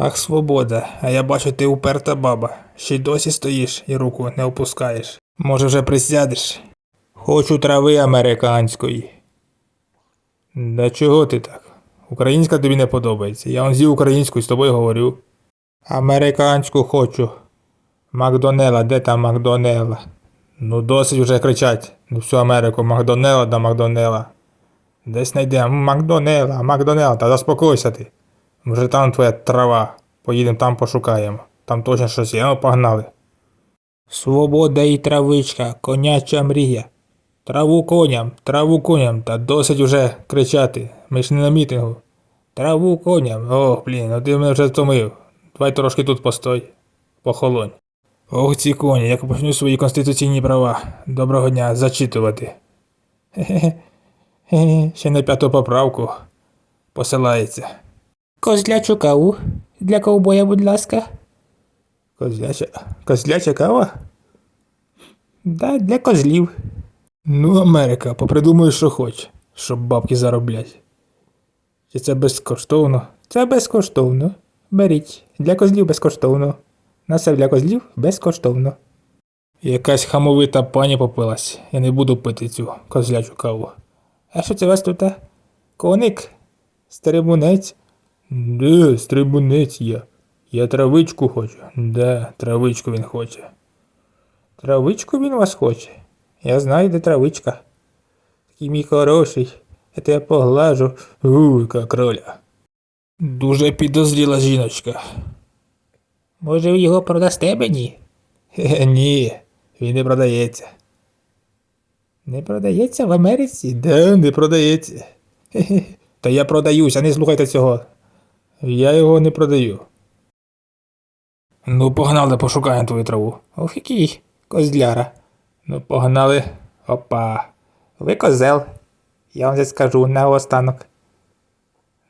Ах, свобода, а я бачу, ти уперта баба. Ще й досі стоїш і руку не опускаєш. Може, вже присядеш? Хочу трави американської. Да чого ти так? Українська тобі не подобається. Я он з'їв українську і з тобою говорю. Американську хочу. Макдонела, де там Макдонела? Ну досить вже кричать. Ну всю Америку Макдонела да Макдонела. Десь знайдемо Макдонела, Макдонела, та заспокойся ти. Може там твоя трава. Поїдемо там пошукаємо. Там точно щось є, ну погнали. Свобода і травичка, коняча мрія. Траву коням, траву коням, та досить уже кричати. Ми ж не на мітингу. Траву коням. О, блін, ну ти мене вже втомив. Давай трошки тут постой. Похолонь. Ох, ці коні, як почну свої конституційні права. Доброго дня, зачитувати. Хе-хе, ще на п'яту поправку посилається. Козлячу каву. Для ковбоя, будь ласка. Козляча. Козляча кава? Да, для козлів. Ну, Америка, попридумуй, що хоч, щоб бабки зароблять. Чи це безкоштовно? Це безкоштовно. Беріть. Для козлів безкоштовно. На все для козлів безкоштовно. Якась хамовита пані попилась. Я не буду пити цю козлячу каву. А що це у вас тут? Коник? Стрибунець? Де, стрибунець я. Я травичку хочу. Да, травичку він хоче. Травичку він вас хоче. Я знаю, де травичка. Такий мій хороший. Я тебе поглажу. У, яка кроля. Дуже підозріла жіночка. Може, його продасте мені? Хе, ні, він не продається. Не продається в Америці? Да, не продається. Хе-хе. Та я продаюся, не слухайте цього. Я його не продаю. Ну, погнали, пошукаємо твою траву. Ох, який козляра. Ну, погнали. Опа. Ви козел. Я вам це скажу наостанок.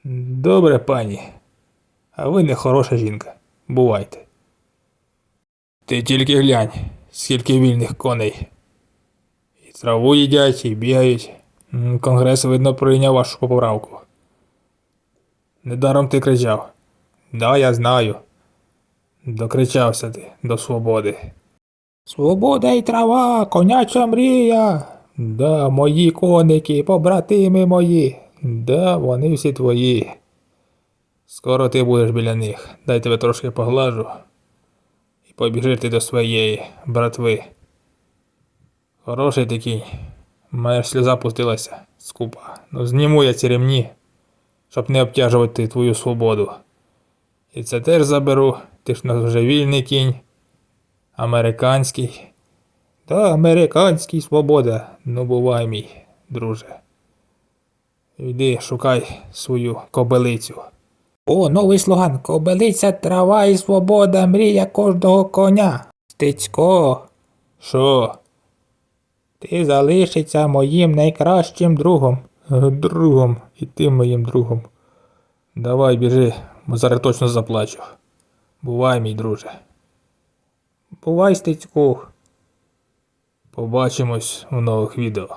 Добре, пані. А ви не хороша жінка. Бувайте. Ти тільки глянь, скільки вільних коней. І траву їдять, і бігають. Конгрес, видно, прийняв вашу поправку. Недаром ти кричав. Да, я знаю. Докричався ти до свободи. Свобода і трава, коняча мрія. Да, мої коники, побратими мої. Да, вони всі твої. Скоро ти будеш біля них. Дай тебе трошки поглажу. І побіжи ти до своєї братви. Хороший такий. Моя сльоза пустилася скупа. Ну зніму я ці ремні, щоб не обтяжувати твою свободу. І це теж заберу, ти ж у нас вже вільний кінь. Американський. Та американський свобода. Ну бувай, мій, друже. Йди, шукай свою кобилицю. О, новий слоган. Кобилиця, трава і свобода, мрія кожного коня. Стецько. Що? Ти залишиться моїм найкращим другом. Е, Другом, і ти моїм другом. Давай біжи, бо зараз точно заплачу. Бувай, мій друже. Бувай, Стецьку. Побачимось у нових відео.